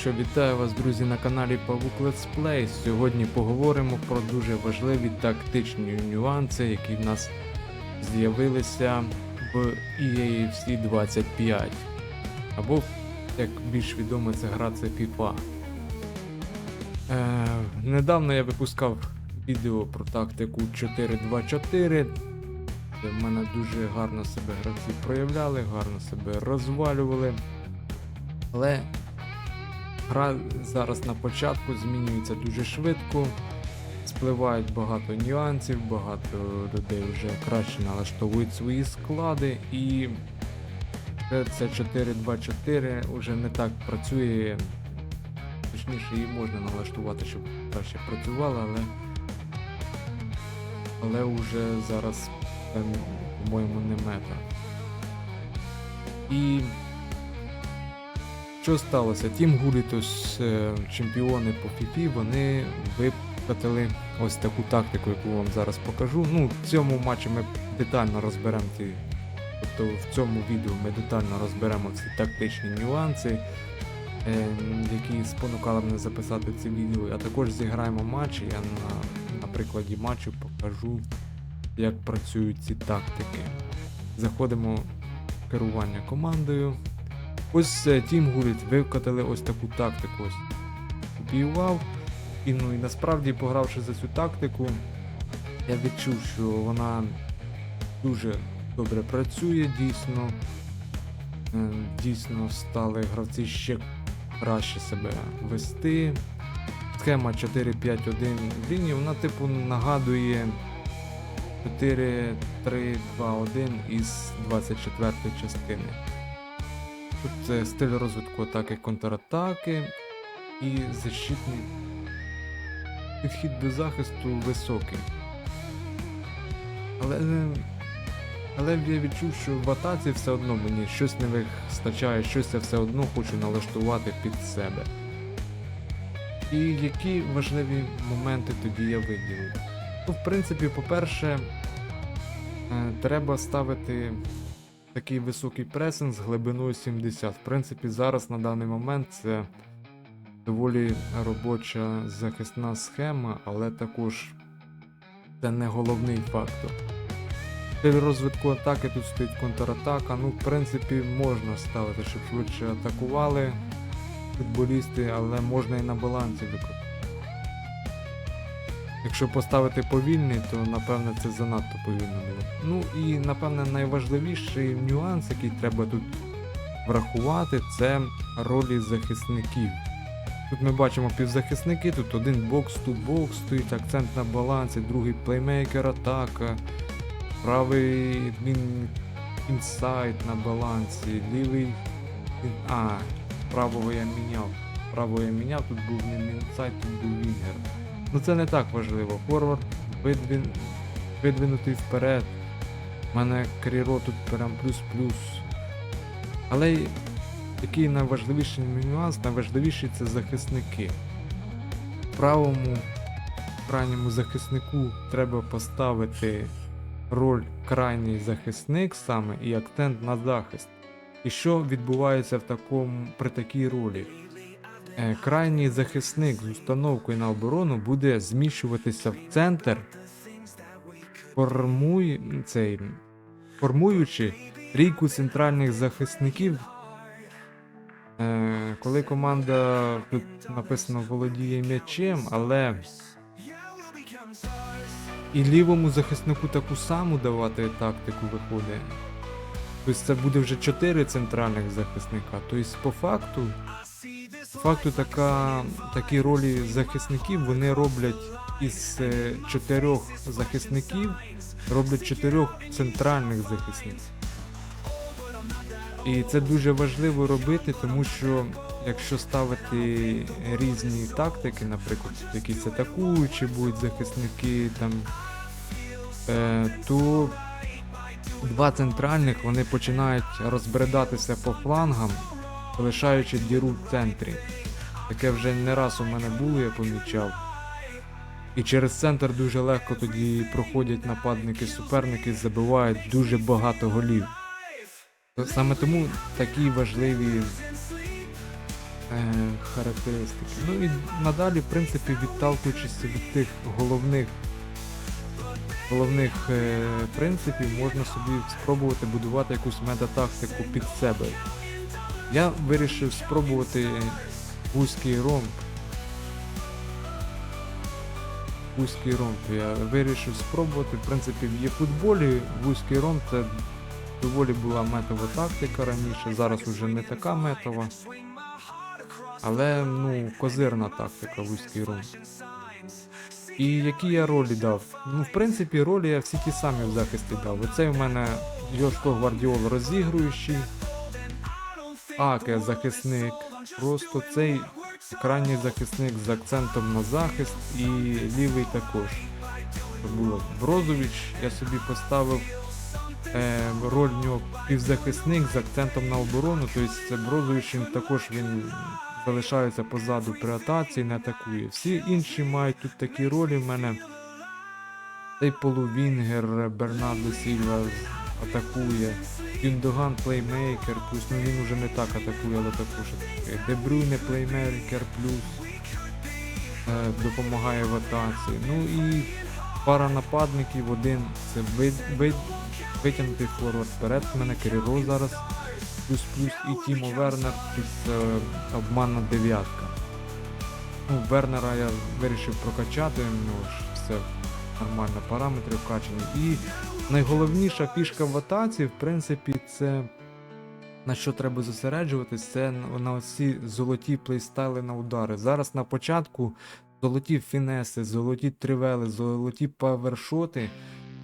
Що вітаю вас, друзі, на каналі Павук Let's Play. Сьогодні поговоримо про дуже важливі тактичні нюанси, які в нас з'явилися в E EA FC 25. Або, як більш відомо, це гра це FIFA. Е, недавно я випускав відео про тактику 4-2-4. де В мене дуже гарно себе гравці проявляли, гарно себе розвалювали. Але Гра зараз на початку змінюється дуже швидко, спливають багато нюансів, багато людей вже краще налаштовують свої склади, і це 4.2.4 вже не так працює. Точніше, її можна налаштувати, щоб краще працювала, але але вже зараз, по-моєму, не мета. І що сталося? Тім Гулітос, е, чемпіони по фіфі, вони викатили ось таку тактику, яку вам зараз покажу. Ну, в цьому матчі ми детально розберемо ці. Тобто в цьому відео ми детально розберемо ці тактичні нюанси, е, які спонукали мене записати це відео, а також зіграємо матч. Я на, на прикладі матчу покажу, як працюють ці тактики. Заходимо в керування командою. Ось е, Team Gullit викатали ось таку тактику. Ось. І ну і насправді, погравши за цю тактику, я відчув, що вона дуже добре працює, дійсно. Е, Дійсно стали гравці ще краще себе вести. Схема 4-5-1 лінії, вона типу нагадує 4-3-2-1 із 24 частини. Тут е, стиль розвитку атаки контратаки і защитний підхід до захисту високий. Але, е, але я відчув, що в атаці все одно мені щось не вистачає, щось я все одно хочу налаштувати під себе. І які важливі моменти тоді я виділив? Ну, в принципі, по-перше, е, треба ставити такий високий пресинг з глибиною 70. В принципі, зараз на даний момент це доволі робоча захисна схема, але також це не головний фактор. Стиль розвитку атаки тут стоїть контратака. Ну, в принципі, можна ставити, щоб швидше атакували футболісти, але можна і на балансі виконати. Якщо поставити повільний, то напевне це занадто повільно було. Ну і напевне найважливіший нюанс, який треба тут врахувати, це ролі захисників. Тут ми бачимо півзахисники, тут один бокс ту бокс стоїть, акцент на балансі, другий плеймейкер атака, правий він інсайд на балансі, лівий. А, правого я міняв. Правого я міняв, тут був не інсайд, тут був вінгер. Ну це не так важливо. Форвард видвін... видвинутий вперед. У мене кріро тут прям плюс-плюс. Але який найважливіший нюанс, найважливіший це захисники. Правому крайньому захиснику треба поставити роль крайній захисник саме і акцент на захист. І що відбувається в такому, при такій ролі? Е, крайній захисник з установкою на оборону буде зміщуватися в центр, формуй, цей, формуючи трійку центральних захисників. Е, коли команда тут написано володіє м'ячем, але і лівому захиснику таку саму давати тактику виходить. Тобто це буде вже 4 центральних захисника. Тобто, по факту, факту така, такі ролі захисників вони роблять із е, чотирьох захисників, роблять чотирьох центральних захисників. І це дуже важливо робити, тому що якщо ставити різні тактики, наприклад, якісь атакуючі будуть захисники, там, е, то два центральних вони починають розбредатися по флангам, залишаючи діру в центрі. Таке вже не раз у мене було, я помічав. І через центр дуже легко тоді проходять нападники, суперники, забивають дуже багато голів. Саме тому такі важливі е, характеристики. Ну і надалі, в принципі, відталкуючись від тих головних головних е, принципів, можна собі спробувати будувати якусь метатактику під себе. Я вирішив спробувати вузький ромб. Вузький ромб. Я вирішив спробувати. В принципі, в є-футболі вузький ромб це доволі була метова тактика раніше, зараз уже не така метова. Але ну, козирна тактика вузький ромб. І які я ролі дав? Ну, в принципі, ролі я всі ті самі в захисті дав. Оцей у мене Йошко Гвардіол розігруючий, Аке захисник. Просто цей крайній захисник з акцентом на захист і лівий також. Брозович, я собі поставив е, роль нього півзахисник з акцентом на оборону. Тобто це Брозович він також він залишається позаду при атаці, не атакує. Всі інші мають тут такі ролі в мене. Цей полувінгер Бернардо Сільва атакує. Юндоган плеймейкер, плюс ну він уже не так атакує, але також атакує. Дебрюйне плеймейкер плюс е, допомагає в атаці. Ну і пара нападників, один це вид, вид, витягнутий форвард вперед. У мене Керіро зараз плюс плюс і Тімо Вернер плюс е, обманна дев'ятка. Ну, Вернера я вирішив прокачати, ну все нормально, параметри вкачані. І найголовніша фішка в атаці, в принципі, це на що треба зосереджуватись, це на, оці золоті плейстайли на удари. Зараз на початку золоті фінеси, золоті тривели, золоті павершоти.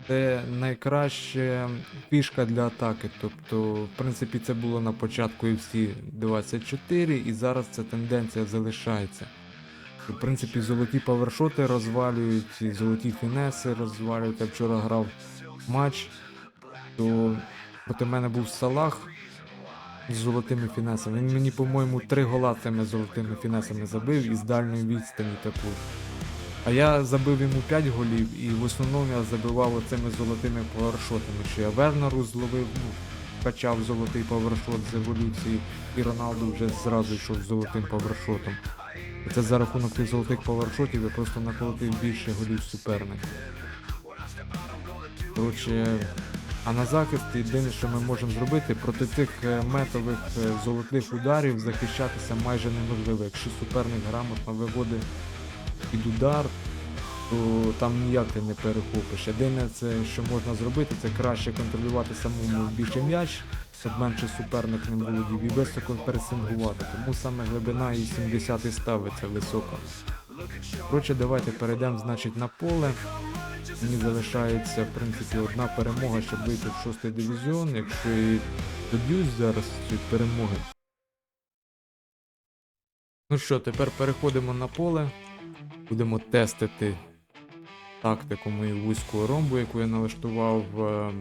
Це найкраща фішка для атаки. Тобто, в принципі, це було на початку і всі 24, і зараз ця тенденція залишається. В принципі, золоті павершоти розвалюють, золоті фінеси розвалюють. Я вчора грав матч, то проти мене був Салах з золотими фінесами. Він мені, по-моєму, три гола цими золотими фінесами забив і з дальньої відстані також. А я забив йому 5 голів, і в основному я забивав оцими золотими павершотами, що я Вернеру зловив, ну, качав золотий павершот з еволюції, і Роналду вже зразу йшов з золотим павершотом. І це за рахунок тих золотих павершотів я просто наколотив більше голів суперника. Коротше, а на захист єдине, що ми можемо зробити, проти тих е, метових е, золотих ударів захищатися майже неможливо. Якщо суперник грамотно виводить під удар, то там ніяк ти не перехопиш. Єдине, це, що можна зробити, це краще контролювати самому більше м'яч, щоб менше суперник не володів і високо пересингувати. Тому саме глибина і 70 ставиться високо. Коротше, давайте перейдемо значить, на поле. Мені залишається в принципі одна перемога, щоб вийти в шостий дивізіон. Якщо і доб'юсь зараз цієї перемоги. Ну що, тепер переходимо на поле. Будемо тестити тактику мою вузького ромбу, яку я налаштував е,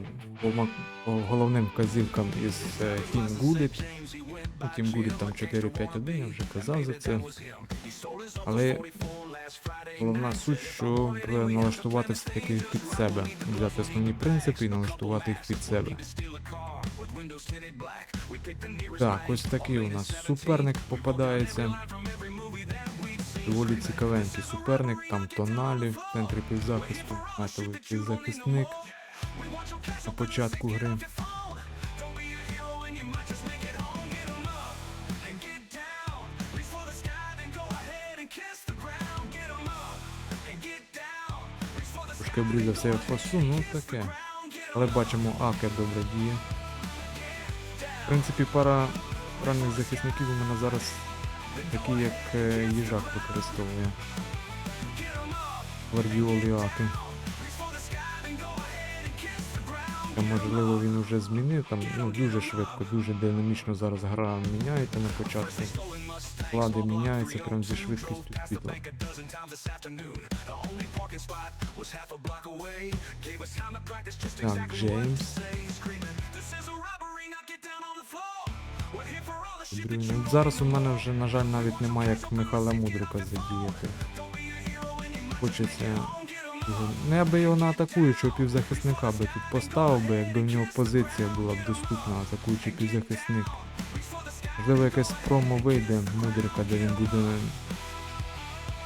по головним вказівкам із е, Team Gullit. Ну, Team Gullit там 4-5-1, я вже казав за це. Але головна суть, щоб налаштувати все-таки під себе. Взяти основні принципи і налаштувати їх під себе. Так, ось такий у нас суперник попадається. Доволі цікавенький суперник, там тоналі в центрі півзахисту, метовий півзахисник на початку гри. Трошки я в пасу, ну таке. Але бачимо, Аке добре діє. В принципі, пара ранних захисників у мене зараз такі, як е, їжак використовує. Гвардіол і можливо він вже змінив там, ну дуже швидко, дуже динамічно зараз гра міняється на початку. Склади міняються прям зі швидкістю світла. Так, Джеймс. Брюйне. От Зараз у мене вже, на жаль, навіть немає як Михайла Мудрука задіяти. Хочеться його. Ну я би його на атакуючого півзахисника би тут поставив би, якби в нього позиція була б доступна, атакуючий півзахисник. Можливо, якесь промо вийде мудрика, де він буде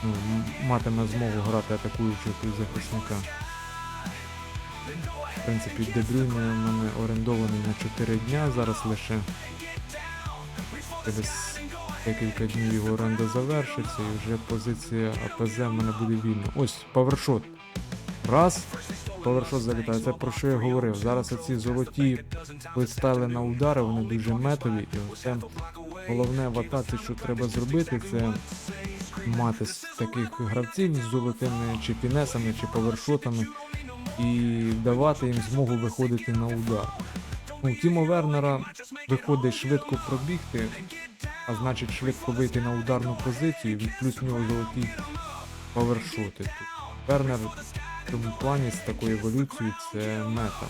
ну, матиме змогу грати атакуючого півзахисника. В принципі, Дебрюйне в мене орендований на 4 дня, зараз лише через декілька днів його оренда завершиться і вже позиція АПЗ в мене буде вільна. Ось павершот. Раз, павершот залітає. Це про що я говорив. Зараз оці золоті листали на удари, вони дуже метові. І це головне в атаці, що треба зробити, це мати таких гравців з золотими чи фінесами, чи павершотами і давати їм змогу виходити на удар. Ну, у Тімо Вернера виходить швидко пробігти, а значить швидко вийти на ударну позицію, і плюс в нього золоті павершоти. Вернер в цьому плані з такою еволюцією це мета.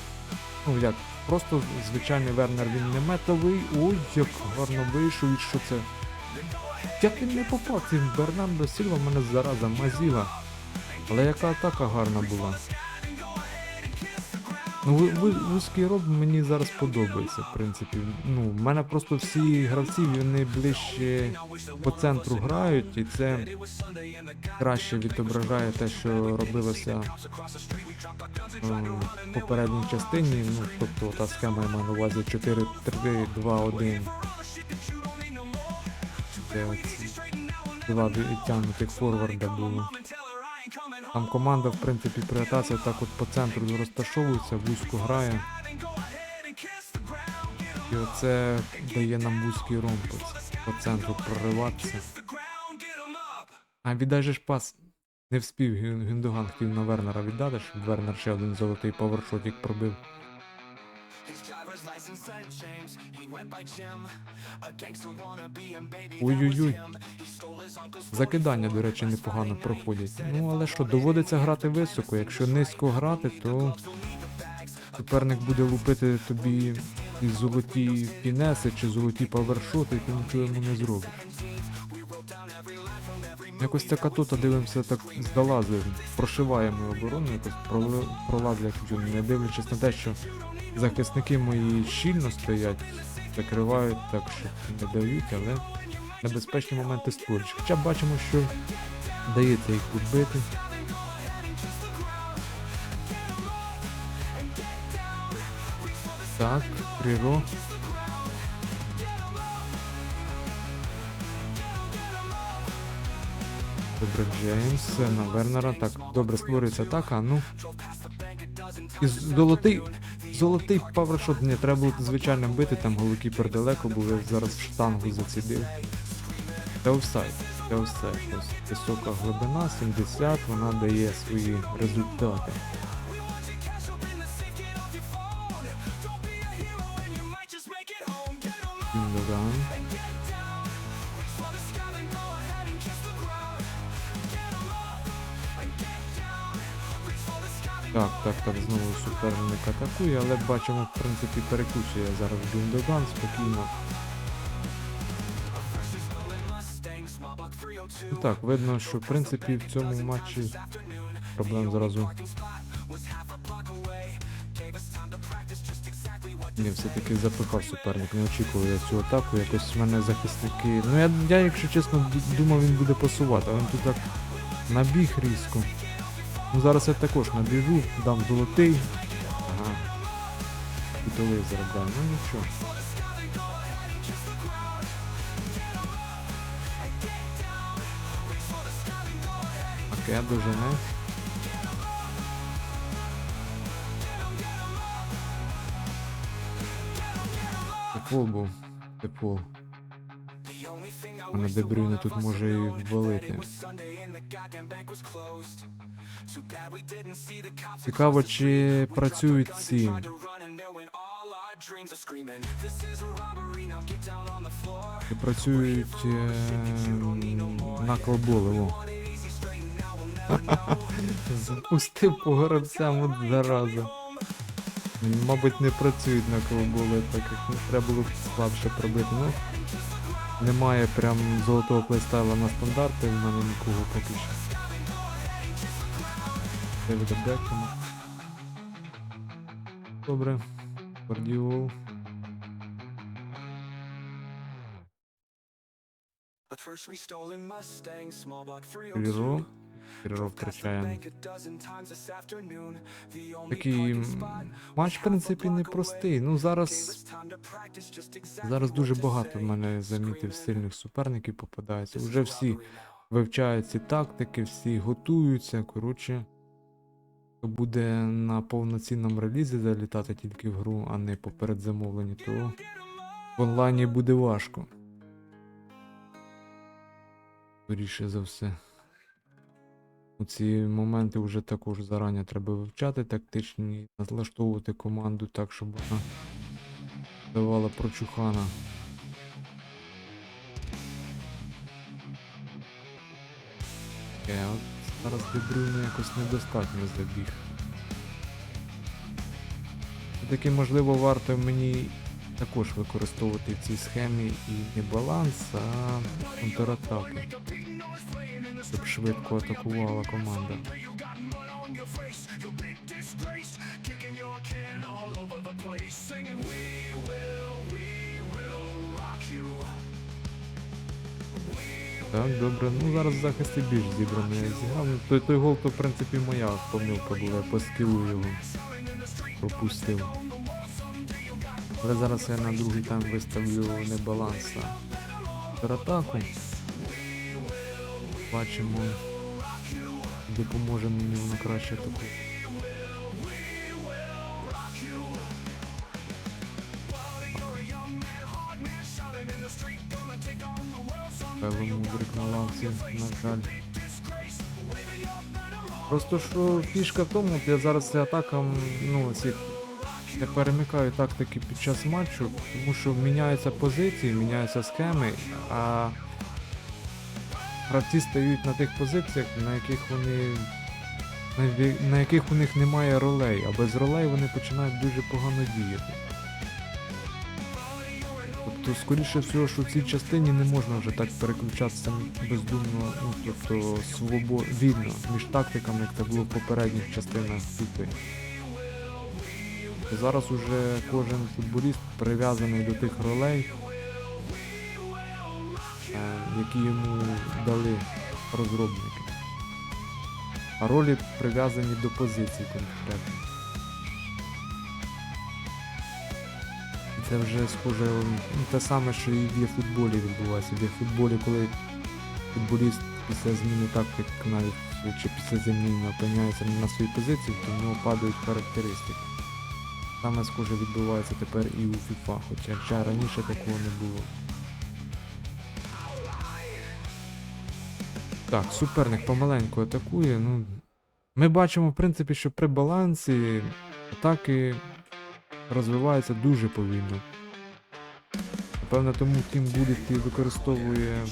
Ну як, просто звичайний Вернер він не метовий. Ой, як гарно вийшов, що це? Як він не попав, цим Бернандо Сілва мене зараза мазіла. Але яка атака гарна була. Ну, вузький роб мені зараз подобається, в принципі. Ну, в мене просто всі гравці вони ближче по центру грають, і це краще відображає те, що робилося е, в попередній частині. Ну, тобто та схема я маю на увазі 4-3-2-1. Де оці два відтягнутих форварда було. Там команда, в принципі, при атаці так от по центру розташовується, вузько грає. І оце дає нам вузький ромбець по центру прориватися. А віддай же ж пас. Не вспів Гюндоган хотів на Вернера віддати, щоб Вернер ще один золотий повершотик пробив. Ой-ой-ой. Закидання, до речі, непогано проходять. Ну але що, доводиться грати високо. Якщо низько грати, то суперник буде лупити тобі і золоті фінеси чи золоті павершоти, і ти нічого йому не зробиш. Якось ця катота дивимося так здалазує, прошиває мою оборону, якось пролазять, не дивлячись на те, що захисники мої щільно стоять, закривають так, що не дають, але небезпечні моменти створюють. Хоча бачимо, що вдається їх підбити. Так, Кріро. Добре, Джеймс на Вернера. Так, добре створюється атака, ну. І золотий. Золотий павершот, не треба було звичайно бити, там голокіпер далеко був, я зараз в штангу зацідив. Та офсайд, це офсайд. Ось висока глибина, 70, вона дає свої результати. Так, так, так, знову суперник атакує, але бачимо, в принципі, перекусує зараз Гюндоган спокійно. Так, видно, що в принципі в цьому матчі проблем зразу. Ні, все-таки запихав суперник, не очікував я цю атаку, якось в мене захисники. Ну я, я якщо чесно, думав він буде пасувати, а він тут так набіг різко. Ну зараз я також набіжу, дам золотий. Ага. Кутовий заробляю, ну нічого. Окей, дуже не. Тепол був. Тепол. А на Дебрюйне тут може і ввалити. Цікаво, чи працюють ці. Чи працюють е, наклболи, о. Запустив по горобцям от зараза. Мабуть, не працюють на колоболи, так як ну, треба було слабше пробити. Ну, немає прям золотого плейстайла на стандарти, в мене нікого поки що. A dozen times this afternoon. The only Такий матч, в принципі, непростий. Ну зараз, зараз дуже багато в мене замітив сильних суперників попадається. Вже всі вивчають ці тактики, всі готуються. Коротше, хто буде на повноцінному релізі залітати тільки в гру, а не по передзамовленні, то в онлайні буде важко. Скоріше за все. У ці моменти вже також зарані треба вивчати тактичні, налаштовувати команду так, щоб вона давала прочухана. Е, от зараз Дебрюйне якось недостатньо забіг. Таки, можливо, варто мені також використовувати в цій схемі і не баланс, а контратаку. Щоб швидко атакувала команда. Так, добре. Ну зараз в захисті більш зібраний я зіграв. Ну, той, той гол, то в принципі моя помилка була, по скілу його пропустив. Але зараз я на другий тайм виставлю не баланс, а контратаку. Бачимо, допоможе мені воно краще таку. Павло Мудрик на лавці, на жаль. Просто що фішка в тому, я зараз атакам, ну, ці я перемикаю тактики під час матчу, тому що міняються позиції, міняються схеми, а гравці стають на тих позиціях, на яких вони. На яких у них немає ролей, а без ролей вони починають дуже погано діяти. Тобто, скоріше всього, що в цій частині не можна вже так переключатися бездумно, ну тобто свобо... вільно між тактиками, як це було в попередніх частинах FIFA. Зараз уже кожен футболіст прив'язаний до тих ролей, е, які йому дали розробники. А ролі прив'язані до позицій конкретно. Це вже схоже те саме, що і в футболі відбувається. В футболі, коли футболіст після зміни тактик навіть чи після заміни опиняється на своїй позиції, то в нього падають характеристики. Саме схоже відбувається тепер і у FIFA, хоча раніше такого не було. Так, суперник помаленьку атакує. Ну, ми бачимо, в принципі, що при балансі атаки розвиваються дуже повільно. Напевно, тому Team Bullet і використовує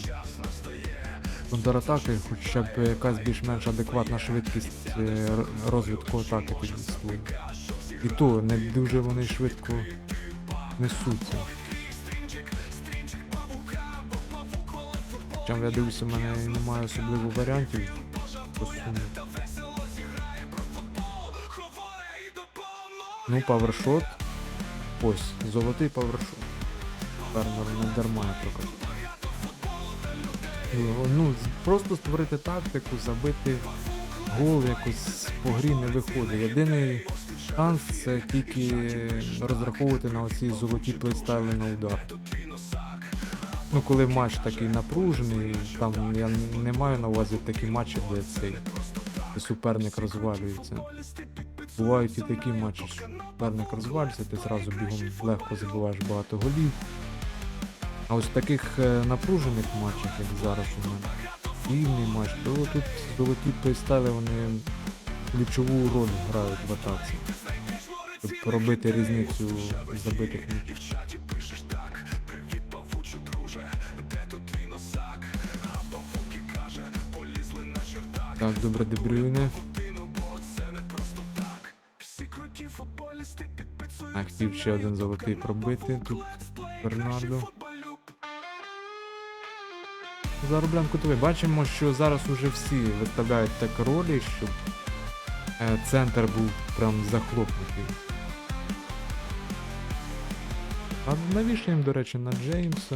контратаки, хоча б якась більш-менш адекватна швидкість е, розвитку атаки створює. І то не дуже вони швидко несуться. Чим я дивлюся, в мене немає особливо варіантів. по сумі. Ну, павершот. Ось, золотий павершот. Фермер не дарма я. Ну, просто створити тактику, забити гол якось по грі не виходить. Єдиний шанс це тільки розраховувати на оці золоті плейстайли на удар. Ну, коли матч такий напружений, там я не маю на увазі такі матчі, де цей суперник розвалюється. Бувають і такі матчі, що суперник розвалюється, ти зразу бігом легко забиваєш багато голів. А ось в таких е, напружених матчах, як зараз у мене, рівний матч, то тут золоті плейстайли вони ключову роль грають в атаці. Щоб робити різницю забитих м'ячів. Так, добре, Дебрюйне. А хотів ще один золотий пробити тут Бернардо. Заробляємо кутовий. Бачимо, що зараз уже всі виставляють так ролі, щоб е, центр був прям захлопнутий. А навішаємо, до речі, на Джеймса.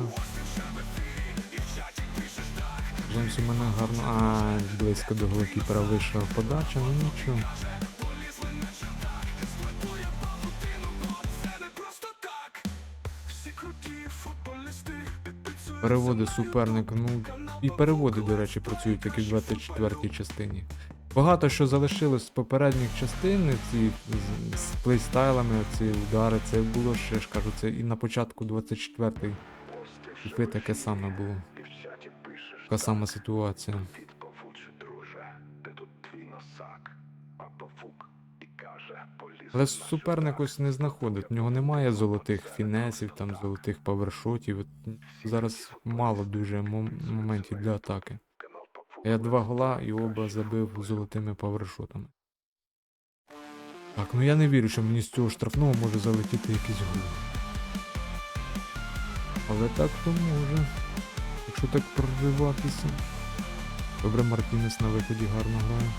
Джеймс у мене гарно. А, близько до голкіпера вийшла подача, ну нічого. Переводи суперник, ну і переводи, до речі, працюють, як і в 24-й частині. Багато що залишилось з попередніх частин, ці з, з плейстайлами, ці удари, це було ще ж кажу, це і на початку 24-ї FIFA таке саме було. Така сама ситуація. Але суперник ось не знаходить. В нього немає золотих фінесів, там золотих павершотів. От Зараз мало дуже моментів для атаки. Я два гола і оба забив золотими павершотами. Так, ну я не вірю, що мені з цього штрафного може залетіти якийсь гол. Але так то може. Якщо так прориватися. Добре, Мартінес на виході гарно грає.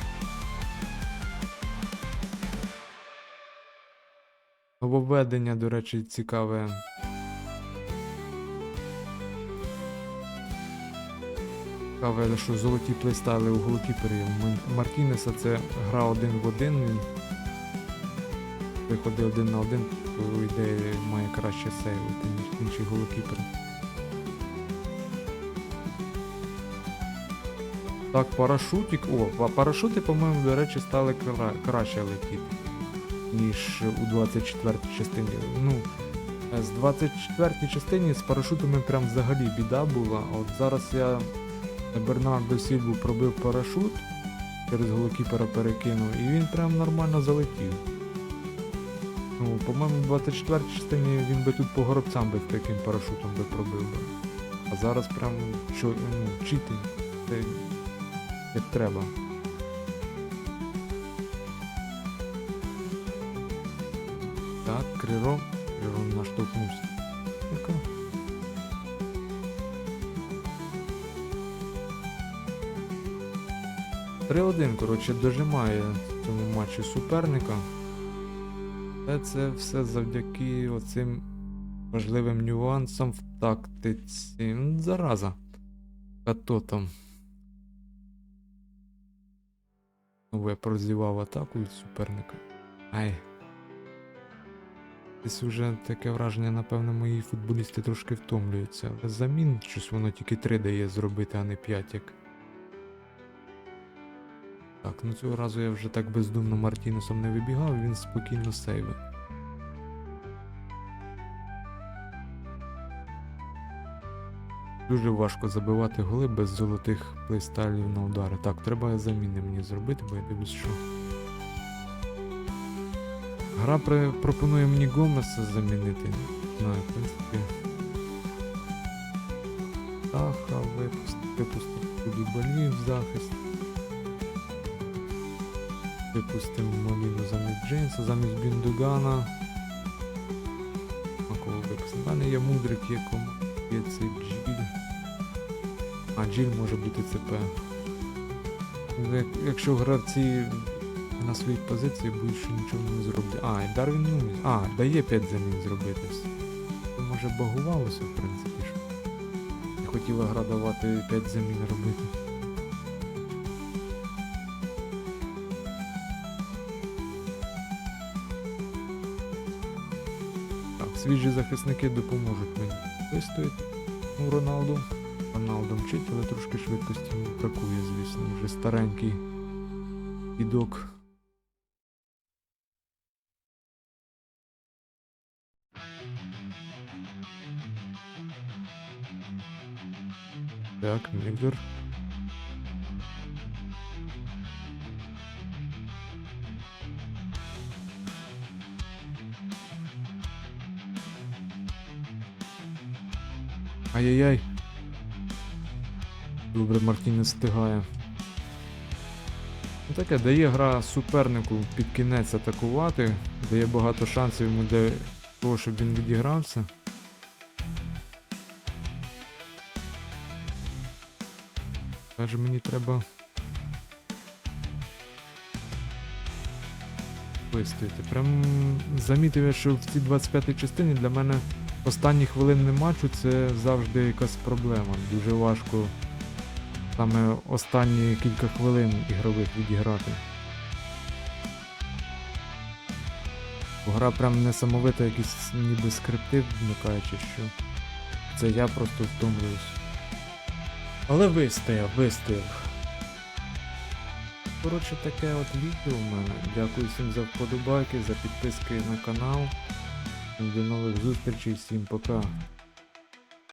Нововведення, до речі, цікаве. Цікаве, що золоті плейстайли у голкіперів. М- Мартінеса це гра один в один. Він виходить один на один, то йде має краще сейвити, ніж інші голкіпери. Так, парашутик. О, парашути, по-моєму, до речі, стали кра- краще летіти, ніж у 24 частині. Ну, е, з 24 частині з парашутами прям взагалі біда була. От зараз я Бернардо Сільву пробив парашут, через голокіпера перекинув, і він прям нормально залетів. Ну, по-моєму, в 24 частині він би тут по горобцям би таким парашутом би пробив би. А зараз прям що, ну, читинг. Це як треба. Криро. Криро наштовхнувся. Ну-ка. Три-один, коротше, дожимає в цьому матчі суперника. Але це все завдяки оцим важливим нюансам в тактиці. Зараза. А то там. Знову я прозівав атаку від суперника. Ай. Десь уже таке враження, напевно, мої футболісти трошки втомлюються. Замін щось воно тільки 3 дає зробити, а не 5 як. Так, ну цього разу я вже так бездумно Мартінесом не вибігав, він спокійно сейвив. Дуже важко забивати голи без золотих плейстайлів на удари. Так, треба заміни мені зробити, бо я дивлюсь, що. Гра пропонує мені Гомеса замінити. Ну, в принципі. Таха, випустити, випустити Кулібалі в захист. Випустимо Моліну замість Джеймса, замість Біндугана. А кого випустимо? Мене є мудрик, є кому. Є цей Джіль. А, Джіль може бути ЦП. Як- Якщо гравці на своїй позиції більше нічого не зроблять. А, і Дарвін Нуміс. А, дає 5 замін зробити. Може багувалося, в принципі, що. Не хотіла гра давати 5 замін робити. Так, свіжі захисники допоможуть мені вистояти. Ну, Роналду. Роналду мчить, але трошки швидкості йому бракує, звісно, вже старенький ідок. Так, Мюллер. Ай-яй-яй. Добре, Мартінес встигає. Ну таке дає гра супернику під кінець атакувати, дає багато шансів йому для того, щоб він відігрався. Каже, мені треба вистояти. Прям замітив я, що в цій 25-й частині для мене останні хвилини матчу це завжди якась проблема. Дуже важко саме останні кілька хвилин ігрових відіграти. Гра прям несамовита, якісь ніби скрипти вмикає що. Це я просто втомлююсь. Але вистояв, вистояв. Коротше, таке от відео в мене. Дякую всім за вподобайки, за підписки на канал. До нових зустрічей, всім пока.